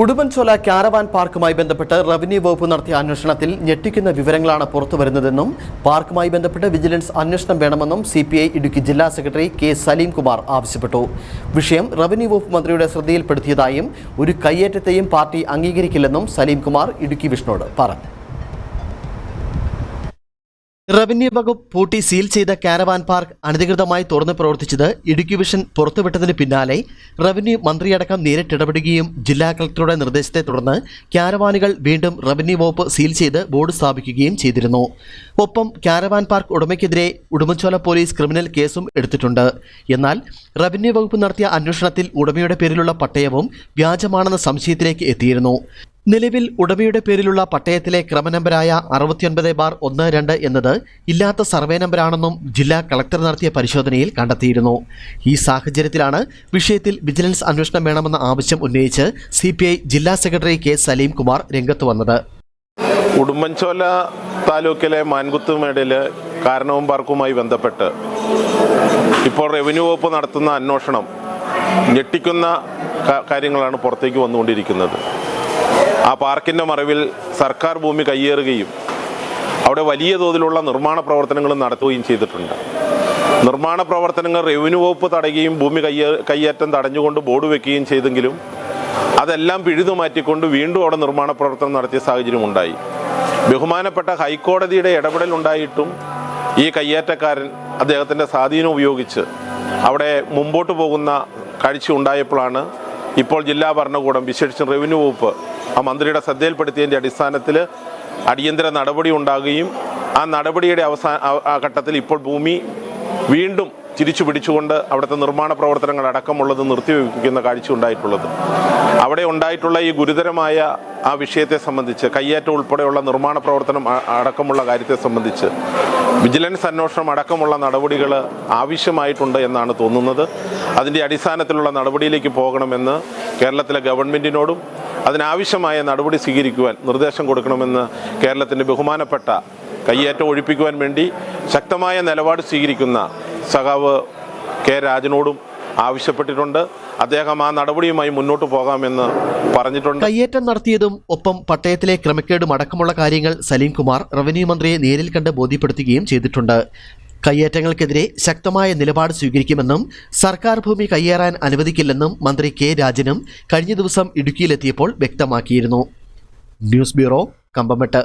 Udumbanchola caravan പാർക്കുമായി ബന്ധപ്പെട്ട് revenue വകുപ്പ് നടത്തിയ അന്വേഷണത്തിൽ ഞെട്ടിക്കുന്ന വിവരങ്ങളാണ് പുറത്തുവരുന്നതെന്നും പാർക്കുമായി ബന്ധപ്പെട്ട് വിജിലൻസ് അന്വേഷണം വേണമെന്നും സി പി ഐ ഇടുക്കി ജില്ലാ സെക്രട്ടറി കെ സലീം കുമാർ ആവശ്യപ്പെട്ടു. വിഷയം റവന്യൂ വകുപ്പ് മന്ത്രിയുടെ ശ്രദ്ധയിൽപ്പെടുത്തിയതായും ഒരു കയ്യേറ്റത്തെയും പാർട്ടി അംഗീകരിക്കില്ലെന്നും സലീം കുമാർ ഇടുക്കി വിഷ്ണുവോട് പറഞ്ഞു. റവന്യൂ വകുപ്പ് പൂട്ടി സീൽ ചെയ്ത കാരവാൻ പാർക്ക് അനധികൃതമായി തുറന്നു പ്രവർത്തിച്ചത് ഇടുക്കി വിഷൻ പുറത്തുവിട്ടതിന് പിന്നാലെ റവന്യൂ മന്ത്രിയടക്കം നേരിട്ടിടപെടുകയും ജില്ലാ കളക്ടറുടെ നിർദ്ദേശത്തെ തുടർന്ന് കാരവാനുകൾ വീണ്ടും റവന്യൂ വകുപ്പ് സീൽ ചെയ്ത് ബോർഡ് സ്ഥാപിക്കുകയും ചെയ്തിരുന്നു. ഒപ്പം കാരവാൻ പാർക്ക് ഉടമയ്ക്കെതിരെ ഉടുമ്പൻചോല പോലീസ് ക്രിമിനൽ കേസും എടുത്തിട്ടുണ്ട്. എന്നാൽ റവന്യൂ വകുപ്പ് നടത്തിയ അന്വേഷണത്തിൽ ഉടമയുടെ പേരിലുള്ള പട്ടയവും വ്യാജമാണെന്ന സംശയത്തിലേക്ക് എത്തിയിരുന്നു. നിലവിൽ ഉടമയുടെ പേരിലുള്ള പട്ടയത്തിലെ ക്രമനമ്പരായ അറുപത്തിയൊൻപത് ബാർ ഒന്ന് രണ്ട് എന്നത് ഇല്ലാത്ത സർവേ നമ്പരാണെന്നും ജില്ലാ കളക്ടർ നടത്തിയ പരിശോധനയിൽ കണ്ടെത്തിയിരുന്നു. ഈ സാഹചര്യത്തിലാണ് വിഷയത്തിൽ വിജിലൻസ് അന്വേഷണം വേണമെന്ന ആവശ്യം ഉന്നയിച്ച് സി ജില്ലാ സെക്രട്ടറി കെ സലീം കുമാർ രംഗത്ത് വന്നത്. ഉടുമ്പൻചോല താലൂക്കിലെ മാൻകുത്തുമേടിൽ കാരണവും പാർക്കുമായി ബന്ധപ്പെട്ട് ഇപ്പോൾ റവന്യൂ വകുപ്പ് നടത്തുന്ന അന്വേഷണം ഞെട്ടിക്കുന്ന കാര്യങ്ങളാണ് പുറത്തേക്ക് വന്നുകൊണ്ടിരിക്കുന്നത്. ആ പാർക്കിന്റെ മറവിൽ സർക്കാർ ഭൂമി കയ്യേറുകയും അവിടെ വലിയ തോതിലുള്ള നിർമ്മാണ പ്രവർത്തനങ്ങളും നടത്തുകയും ചെയ്തിട്ടുണ്ട്. നിർമ്മാണ പ്രവർത്തനങ്ങൾ റവന്യൂ വകുപ്പ് തടയുകയും ഭൂമി കയ്യേ കയ്യേറ്റം തടഞ്ഞുകൊണ്ട് ബോർഡ് വെക്കുകയും ചെയ്തെങ്കിലും അതെല്ലാം പിഴുതു മാറ്റിക്കൊണ്ട് വീണ്ടും അവിടെ നിർമ്മാണ പ്രവർത്തനം നടത്തിയ സാഹചര്യം ഉണ്ടായി. ബഹുമാനപ്പെട്ട ഹൈക്കോടതിയുടെ ഇടപെടൽ ഉണ്ടായിട്ടും ഈ കയ്യേറ്റക്കാരൻ അദ്ദേഹത്തിന്റെ സ്വാധീനം ഉപയോഗിച്ച് അവിടെ മുമ്പോട്ട് പോകുന്ന കാഴ്ച ഉണ്ടായപ്പോഴാണ് ഇപ്പോൾ ജില്ലാ ഭരണകൂടം വിശേഷിച്ചും റവന്യൂ വകുപ്പ് ആ മന്ത്രിയുടെ ശ്രദ്ധയിൽപ്പെടുത്തിയതിന്റെ അടിസ്ഥാനത്തിൽ അടിയന്തര നടപടി ഉണ്ടാകുകയും ആ നടപടിയുടെ അവസാന ആ- ഘട്ടത്തിൽ ഇപ്പോൾ ഭൂമി വീണ്ടും തിരിച്ചു പിടിച്ചുകൊണ്ട് അവിടുത്തെ നിർമ്മാണ പ്രവർത്തനങ്ങൾ അടക്കമുള്ളത് നിർത്തിവെക്കുന്ന കാഴ്ച ഉണ്ടായിട്ടുള്ളത്. അവിടെ ഉണ്ടായിട്ടുള്ള ഈ ഗുരുതരമായ ആ വിഷയത്തെ സംബന്ധിച്ച് കയ്യേറ്റം ഉൾപ്പെടെയുള്ള നിർമ്മാണ പ്രവർത്തനം അടക്കമുള്ള കാര്യത്തെ സംബന്ധിച്ച് വിജിലൻസ് അന്വേഷണം അടക്കമുള്ള നടപടികൾ ആവശ്യമായിട്ടുണ്ട് എന്നാണ് തോന്നുന്നത്. അതിന്റെ അടിസ്ഥാനത്തിലുള്ള നടപടിയിലേക്ക് പോകണമെന്ന് കേരളത്തിലെ ഗവൺമെന്റിനോടും അതിനാവശ്യമായ നടപടി സ്വീകരിക്കുവാൻ നിർദ്ദേശം കൊടുക്കണമെന്ന് കേരളത്തിന്റെ ബഹുമാനപ്പെട്ട കയ്യേറ്റം ഒഴിപ്പിക്കുവാൻ വേണ്ടി ശക്തമായ നിലപാട് സ്വീകരിക്കുന്ന സഖാവ് കെ രാജനോടും ആവശ്യപ്പെട്ടിട്ടുണ്ട്. അദ്ദേഹം ആ നടപടിയുമായി മുന്നോട്ട് പോകാമെന്ന് പറഞ്ഞിട്ടുണ്ട്. കയ്യേറ്റം നടത്തിയതും ഒപ്പം പട്ടയത്തിലെ ക്രമക്കേടും അടക്കമുള്ള കാര്യങ്ങൾ സലീം കുമാർ റവന്യൂ മന്ത്രിയെ നേരിൽ കണ്ട് ബോധ്യപ്പെടുത്തുകയും ചെയ്തിട്ടുണ്ട്. കയ്യേറ്റങ്ങൾക്കെതിരെ ശക്തമായ നിലപാട് സ്വീകരിക്കുമെന്നും സർക്കാർ ഭൂമി കയ്യേറാൻ അനുവദിക്കില്ലെന്നും മന്ത്രി കെ രാജനും കഴിഞ്ഞ ദിവസം ഇടുക്കിയിലെത്തിയപ്പോൾ വ്യക്തമാക്കിയിരുന്നു. News bureau Kambammettu